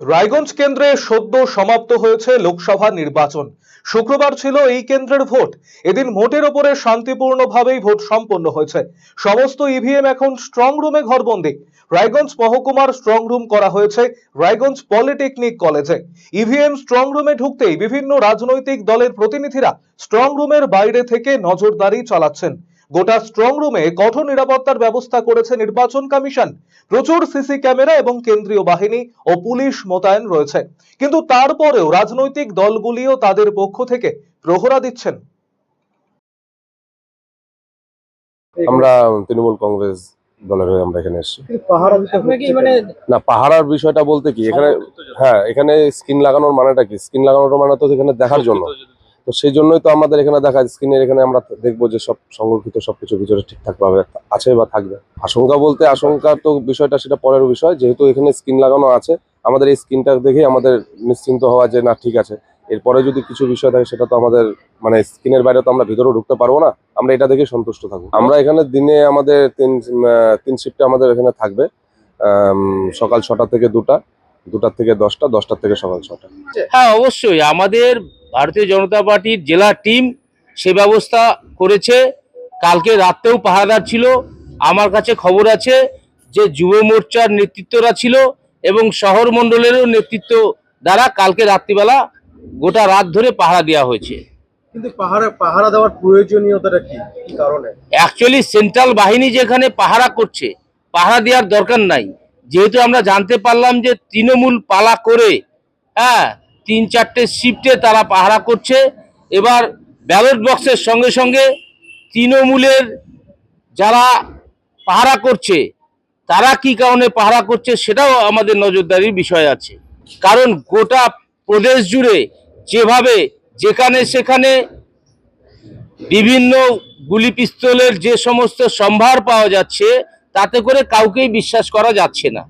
রায়গঞ্জ কেন্দ্রে সদ্য সমাপ্ত হয়েছে লোকসভা নির্বাচন। শুক্রবার ছিল এই কেন্দ্রের ভোট। এদিন ভোটের ওপরে শান্তিপূর্ণভাবেই ভোট সম্পন্ন হয়েছে। সমস্ত ইভিএম এখন স্ট্রং রুমে ঘরবন্দি রায়গঞ্জ মহকুমার স্ট্রং রুম করা হয়েছে রায়গঞ্জ পলিটেকনিক কলেজে। ইভিএম স্ট্রং রুমে ঢুকতেই বিভিন্ন রাজনৈতিক দলের প্রতিনিধিরা স্ট্রং রুমের বাইরে থেকে নজরদারি চালাচ্ছেন। গোটা স্ট্রং রুমে কঠোর নিরাপত্তার ব্যবস্থা করেছে নির্বাচন কমিশন। প্রচুর সিসি ক্যামেরা এবং কেন্দ্রীয় বাহিনী ও পুলিশ মোতায়েন রয়েছে। কিন্তু তারপরেও রাজনৈতিক দলগুলিও তাদের পক্ষ থেকে প্রহরা দিচ্ছেন। আমরা তৃণমূল কংগ্রেস দলের হয়ে আমরা এখানে এসেছি। মানে না পাহারার বিষয়টা বলতে কি? এখানে হ্যাঁ এখানে স্ক্রিন লাগানোর মানেটা কি? স্ক্রিন লাগানোর মানে তো এখানে দেখার জন্য। তো সেই জন্যই তো আমাদের এখানে দেখা স্ক্রিনের এখানে আমরা দেখব যে সব সংরক্ষিত সবকিছু ভিতরে ঠিকঠাক ভাবে আছে বা থাকবে। আশঙ্কা বলতে আশঙ্কা তো বিষয়টা সেটা পরের বিষয়, যেহেতু এখানে স্ক্রিন লাগানো আছে, আমাদের এই স্ক্রিনটা দেখেই আমাদের নিশ্চিন্ত হওয়া যে না, ঠিক আছে। এরপরে যদি কিছু বিষয় থাকে সেটা তো আমাদের মানে স্ক্রিনের বাইরে তো আমরা ভিতরেও ঢুকতে পারব না, আমরা এটা দেখে সন্তুষ্ট থাকব। আমরা এখানে দিনে আমাদের তিন তিন শিফটে আমাদের এখানে থাকবে সকাল ছটা থেকে দুটা, দুটার থেকে দশটা, দশটার থেকে সকাল ছটা। হ্যাঁ অবশ্যই। আমাদের ভারতীয় জনতা পার্টির জেলা টিম সে ব্যবস্থা করেছে। কালকে রাতেও পাহারাদার ছিল। আমার কাছে খবর আছে যে যুব মোর্চার নেতৃত্বরা ছিল এবং শহর মণ্ডলেরও নেতৃত্ব দ্বারা কালকে রাত্রিবেলা গোটা রাত ধরে পাহারা দেওয়া হয়েছে। কিন্তু পাহারা পাহারা দেওয়ার প্রয়োজনীয়তাটা কি? কি কারণে? অ্যাকচুয়ালি সেন্ট্রাল বাহিনী যেখানে পাহারা করছে পাহারা দেওয়ার দরকার নাই। যেহেতু আমরা জানতে পারলাম যে তৃণমূল পালা করে হ্যাঁ তিন চারটে শিফটে তারা পাহারা করছে। এবার ব্যালট বক্সের সঙ্গে সঙ্গে তৃণমূলের যারা পাহারা করছে, তারা কি কারণে পাহারা করছে সেটাও আমাদের নজরদারির বিষয় আছে। কারণ গোটা প্রদেশ জুড়ে যেভাবে যেখানে সেখানে বিভিন্ন গুলি পিস্তলের যে সমস্ত সম্ভার পাওয়া যাচ্ছে, তাতে করে কাউকেই বিশ্বাস করা যাচ্ছে না।